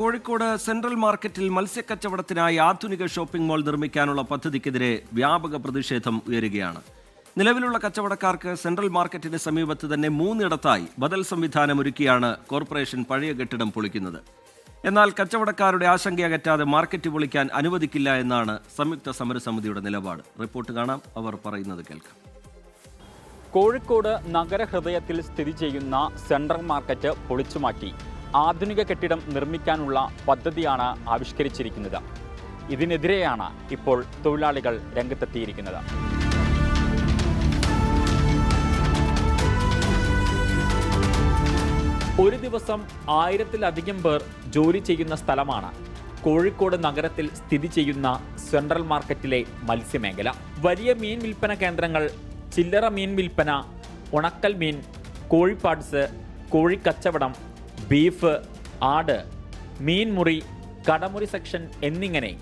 Kozhikode central മാർക്കറ്റിൽ മത്സ്യക്കച്ചവടത്തിനായി ആധുനിക shopping mall നിർമ്മിക്കാനുള്ള പദ്ധതിക്കെതിരെ വ്യാപക പ്രതിഷേധം ഉയരുകയാണ്. നിലവിലുള്ള കച്ചവടക്കാർക്ക് സെൻട്രൽ മാർക്കറ്റിന് സമീപത്ത് തന്നെ മൂന്നിടത്തായി ബദൽ സംവിധാനം ഒരുക്കിയാണ് കോർപ്പറേഷൻ പഴയ കെട്ടിടം പൊളിക്കുന്നത്. എന്നാൽ കച്ചവടക്കാരുടെ ആശങ്കയകറ്റാതെ മാർക്കറ്റ് പൊളിക്കാൻ അനുവദിക്കില്ല എന്നാണ് സംയുക്ത സമരസമിതിയുടെ നിലപാട്. റിപ്പോർട്ട് കാണാം. അവർ പറയുന്നത് കേൾക്കാം. കോഴിക്കോട് നഗരഹൃദയത്തിൽ സ്ഥിതി ചെയ്യുന്ന സെൻട്രൽ മാർക്കറ്റ് പൊളിച്ചുമാറ്റി. ആധുനിക കെട്ടിടം നിർമ്മിക്കാനുള്ള പദ്ധതിയാണ് ആവിഷ്കരിച്ചിരിക്കുന്നത്. ഇതിനെതിരെയാണ് ഇപ്പോൾ തൊഴിലാളികൾ രംഗത്തെത്തിയിരിക്കുന്നത്. ഒരു ദിവസം ആയിരത്തിലധികം പേർ ജോലി ചെയ്യുന്ന സ്ഥലമാണ് കോഴിക്കോട് നഗരത്തിൽ സ്ഥിതി ചെയ്യുന്ന സെൻട്രൽ മാർക്കറ്റിലെ മത്സ്യമേഖല. വലിയ മീൻ വിൽപ്പന കേന്ദ്രങ്ങൾ ചില്ലറ മീൻ വിൽപ്പന ഉണക്കൽ മീൻ കോഴിപ്പാട്സ് കോഴിക്കച്ചവടം ബീഫ് ആട് മീൻമുറി കടമുറി സെക്ഷൻ എന്നിങ്ങനെ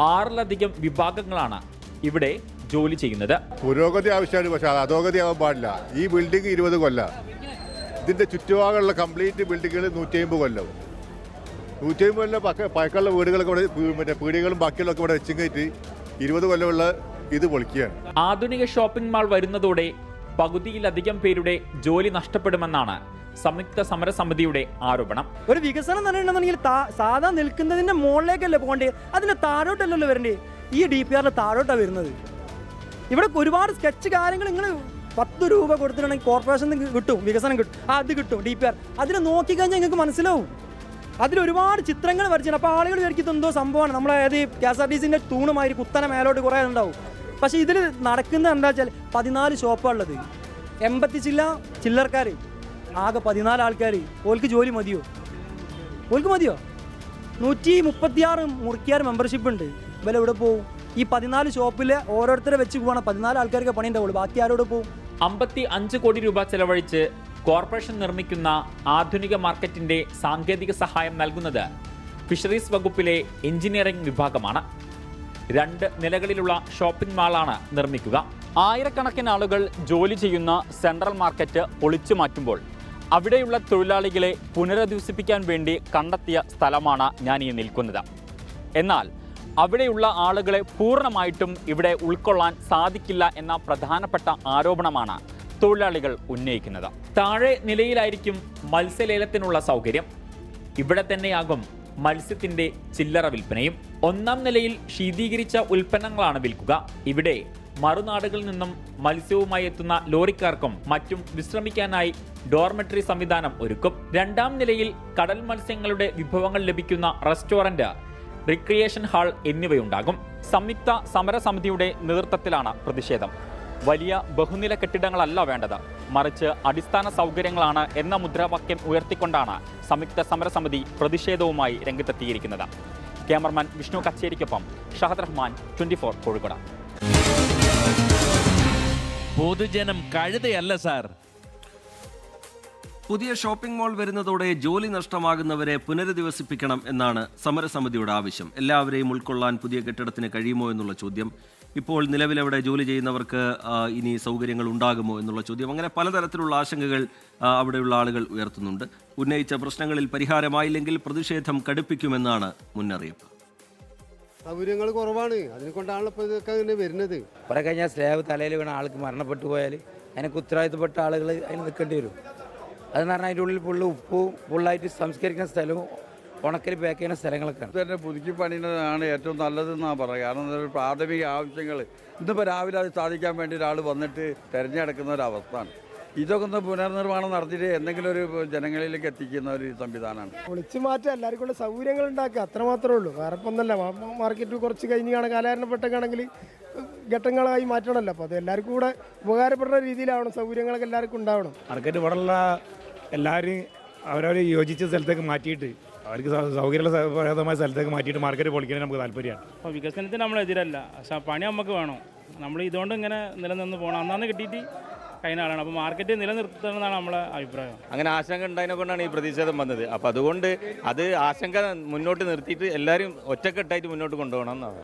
ആറിലധികം വിഭാഗങ്ങളാണ് ഇവിടെ ജോലി ചെയ്യുന്നത്. പുരോഗതി ആവശ്യമാണ് പക്ഷെ അത് അധോഗതി ആവാൻ പാടില്ല. ഈ ബിൽഡിംഗ് ഇരുപത് കൊല്ല. ഇതിന്റെ ചുറ്റുപാടുള്ള കംപ്ലീറ്റ് ബിൽഡിങ്ങുകൾ നൂറ്റി അമ്പത് കൊല്ലം. നൂറ്റി അമ്പത് കൊല്ലം പക്ക പഴക്കമുള്ള വീടുകളൊക്കെ ഇവിടെ മറ്റേ പീടികളും ബാക്കിയുള്ളതൊക്കെ ഇവിടെ വെച്ചും കയറ്റി ഇരുപത് കൊല്ലമുള്ള ഇത് പൊളിക്കുകയാണ്. ആധുനിക ഷോപ്പിംഗ് മാൾ വരുന്നതോടെ പകുതിയിലധികം പേരുടെ ജോലി നഷ്ടപ്പെടുമെന്നാണ് സംയുക്ത സമരസമിതിയുടെ ആരോപണം. ഒരു വികസനം എന്ന് സാധാ നിൽക്കുന്നതിന്റെ മുകളിലേക്കല്ലേ പോകേണ്ടത് അതിന്റെ താഴോട്ടല്ലല്ലോ വരണ്ടേ? ഈ ഡി പി ആറിന്റെ താഴോട്ടാണ് വരുന്നത്. ഇവിടെ ഒരുപാട് സ്കെച്ച് കാര്യങ്ങൾ നിങ്ങൾ പത്ത് രൂപ കൊടുത്തിട്ടുണ്ടെങ്കിൽ കോർപ്പറേഷൻ കിട്ടും വികസനം കിട്ടും. അത് കിട്ടും ഡി പി ആർ അതിനെ നോക്കിക്കഴിഞ്ഞാൽ നിങ്ങൾക്ക് മനസ്സിലാവും. അതിൽ ഒരുപാട് ചിത്രങ്ങൾ വരച്ചിട്ടുണ്ട്. അപ്പോൾ ആളുകൾ വിചാരിക്കും എന്തോ സംഭവമാണ്. നമ്മളെ അതായത് കെ എസ് ആർ ടി സിന്റെ തൂണുമായി കുത്തനെ മേലോട്ട് കുറേ ഉണ്ടാവും. പക്ഷേ ഇതിൽ നടക്കുന്നത് എന്താ വെച്ചാൽ പതിനാല് ഷോപ്പാണുള്ളത് എൺപത്തി ചില്ല ചില്ലർക്കാർ ആകെ പതിനാല് ആൾക്കാർ ഓൽക്ക് ജോലി മതിയോ? ഓൽക്ക് മതിയോ? നൂറ്റി മുപ്പത്തിയാറ് മുറിക്കാർ മെമ്പർഷിപ്പ് ഉണ്ട്. ഇവരെ ഇവിടെ പോവും? ഈ പതിനാല് ഷോപ്പിൽ ഓരോരുത്തരെ വെച്ച് പോവാണ് പതിനാല് ആൾക്കാർക്ക് പണി ഉണ്ടാവുള്ളൂ. ബാക്കി ആരോട് പോവും? അമ്പത്തി അഞ്ച് കോടി രൂപ ചെലവഴിച്ച് കോർപ്പറേഷൻ നിർമ്മിക്കുന്ന ആധുനിക മാർക്കറ്റിന്റെ സാങ്കേതിക സഹായം നൽകുന്നത് ഫിഷറീസ് വകുപ്പിലെ എഞ്ചിനീയറിംഗ് വിഭാഗമാണ്. രണ്ട് നിലകളിലുള്ള ഷോപ്പിംഗ് മാളാണ് നിർമ്മിക്കുക. ആയിരക്കണക്കിന് ആളുകൾ ജോലി ചെയ്യുന്ന സെൻട്രൽ മാർക്കറ്റ് പൊളിച്ചു മാറ്റുമ്പോൾ അവിടെയുള്ള തൊഴിലാളികളെ പുനരധിവസിപ്പിക്കാൻ വേണ്ടി കണ്ടെത്തിയ സ്ഥലമാണ് ഞാൻ ഈ നിൽക്കുന്നത്. എന്നാൽ അവിടെയുള്ള ആളുകളെ പൂർണമായിട്ടും ഇവിടെ ഉൾക്കൊള്ളാൻ സാധിക്കില്ല എന്ന പ്രധാനപ്പെട്ട ആരോപണമാണ് തൊഴിലാളികൾ ഉന്നയിക്കുന്നത്. താഴെ നിലയിലായിരിക്കും മത്സ്യലേലത്തിനുള്ള സൗകര്യം. ഇവിടെ തന്നെയാകും മത്സ്യത്തിന്റെ ചില്ലറ വിൽപ്പനയും. ഒന്നാം നിലയിൽ ശീതീകരിച്ച ഉൽപ്പന്നങ്ങളാണ് വിൽക്കുക. ഇവിടെ മറുനാടുകളിൽ നിന്നും മത്സ്യവുമായി എത്തുന്ന ലോറിക്കാർക്കും മറ്റും വിശ്രമിക്കാനായി ഡോർമെട്രി സംവിധാനം ഒരുക്കും. രണ്ടാം നിലയിൽ കടൽ മത്സ്യങ്ങളുടെ വിഭവങ്ങൾ ലഭിക്കുന്ന റെസ്റ്റോറന്റ് റിക്രിയേഷൻ ഹാൾ എന്നിവയുണ്ടാകും. സംയുക്ത സമരസമിതിയുടെ നേതൃത്വത്തിലാണ് പ്രതിഷേധം. വലിയ ബഹുനില കെട്ടിടങ്ങളല്ല വേണ്ടത്. മറിച്ച് അടിസ്ഥാന സൗകര്യങ്ങളാണ് എന്ന മുദ്രാവാക്യം ഉയർത്തിക്കൊണ്ടാണ് സംയുക്ത സമരസമിതി പ്രതിഷേധവുമായി രംഗത്തെത്തിയിരിക്കുന്നത്. ക്യാമറമാൻ വിഷ്ണു കച്ചേരിക്കൊപ്പം ഷഹദ് റഹ്മാൻ ട്വന്റി ഫോർ കോഴിക്കോട്. പൊതുജനം കഴുതയല്ല സാർ. പുതിയ ഷോപ്പിംഗ് മാൾ വരുന്നതോടെ ജോലി നഷ്ടമാകുന്നവരെ പുനരധിവസിപ്പിക്കണം എന്നാണ് സമരസമിതിയുടെ ആവശ്യം. എല്ലാവരെയും ഉൾക്കൊള്ളാൻ പുതിയ കെട്ടിടത്തിന് കഴിയുമോ എന്നുള്ള ചോദ്യം. ഇപ്പോൾ നിലവിലവിടെ ജോലി ചെയ്യുന്നവർക്ക് ഇനി സൗകര്യങ്ങൾ ഉണ്ടാകുമോ എന്നുള്ള ചോദ്യം. അങ്ങനെ പലതരത്തിലുള്ള ആശങ്കകൾ അവിടെയുള്ള ആളുകൾ ഉയർത്തുന്നുണ്ട്. ഉന്നയിച്ച പ്രശ്നങ്ങളിൽ പരിഹാരമായില്ലെങ്കിൽ പ്രതിഷേധം കടുപ്പിക്കുമെന്നാണ് മുന്നറിയിപ്പ്. സൗകര്യങ്ങൾ കുറവാണ്. അതിനെ കൊണ്ടാണല്ലോ ഇപ്പോൾ ഇതൊക്കെ അങ്ങനെ വരുന്നത്. കുറെ കഴിഞ്ഞാൽ സ്ലാബ് തലയിൽ വീണ ആൾക്ക് മരണപ്പെട്ടു പോയാൽ അതിനൊക്കെ ഉത്തരവാദിത്തപ്പെട്ട ആളുകൾ അതിന് നിൽക്കേണ്ടി വരും. അതെന്ന് പറഞ്ഞാൽ അതിന്റെ ഉള്ളിൽ ഫുള്ള് ഉപ്പും ഫുള്ളായിട്ട് സംസ്കരിക്കുന്ന സ്ഥലവും ഉണക്കൽ പാക്ക് ചെയ്യുന്ന സ്ഥലങ്ങളൊക്കെയാണ്. ഇത് തന്നെ പുതുക്കി പണിയുന്നതാണ് ഏറ്റവും നല്ലതെന്നാണ് പറയുക. കാരണം എന്താ പ്രാഥമിക ആവശ്യങ്ങൾ ഇന്നിപ്പോൾ രാവിലെ അത് സാധിക്കാൻ വേണ്ടി ഒരാൾ വന്നിട്ട് തിരഞ്ഞെടുക്കുന്ന ഒരു അവസ്ഥയാണ്. ഇതൊക്കെ ഒന്ന് പുനർനിർമ്മാണം നടത്തിയിട്ട് എന്തെങ്കിലും ഒരു ജനങ്ങളിലേക്ക് എത്തിക്കുന്ന ഒരു സംവിധാനമാണ്. പൊളിച്ചു മാറ്റം എല്ലാവർക്കും ഉള്ള സൗകര്യങ്ങൾ ഉണ്ടാക്കുക അത്ര മാത്രമേ ഉള്ളൂ. വേറെ ഇപ്പം ഒന്നല്ല മാർക്കറ്റ് കുറച്ച് കഴിഞ്ഞ് കാണാൻ കാലഹരണപ്പെട്ടൊക്കെയാണെങ്കിൽ ഘട്ടങ്ങളായി മാറ്റണമല്ലോ. അപ്പോൾ അത് എല്ലാവർക്കും കൂടെ ഉപകാരപ്പെടുന്ന രീതിയിലാവണം സൗകര്യങ്ങളൊക്കെ എല്ലാവർക്കും ഉണ്ടാവണം. മാർക്കറ്റ് ഇവിടെയുള്ള എല്ലാവരും അവരവർ യോജിച്ച സ്ഥലത്തേക്ക് മാറ്റിയിട്ട് അവർക്ക് സൗകര്യപ്രദമായ സ്ഥലത്തേക്ക് മാറ്റിയിട്ട് മാർക്കറ്റ് പൊളിക്കാൻ നമുക്ക് താല്പര്യമാണ്. അപ്പോൾ വികസനത്തിന് നമ്മളെതിരല്ല പക്ഷേ പണി നമുക്ക് വേണം. നമ്മൾ ഇതുകൊണ്ട് ഇങ്ങനെ നിലനിന്ന് പോകണം. അന്നാന്ന് കിട്ടിയിട്ട് ആളാണ്. അപ്പോൾ മാർക്കറ്റ് നിലനിർത്തണമെന്നാണ് നമ്മളെ അഭിപ്രായം. അങ്ങനെ ആശങ്ക ഉണ്ടായതിനെ കൊണ്ടാണ് ഈ പ്രതിഷേധം വന്നത്. അപ്പോൾ അതുകൊണ്ട് അത് ആശങ്ക മുന്നോട്ട് നിർത്തിയിട്ട് എല്ലാവരും ഒറ്റക്കെട്ടായിട്ട് മുന്നോട്ട് കൊണ്ടുപോകണം എന്നാണ്.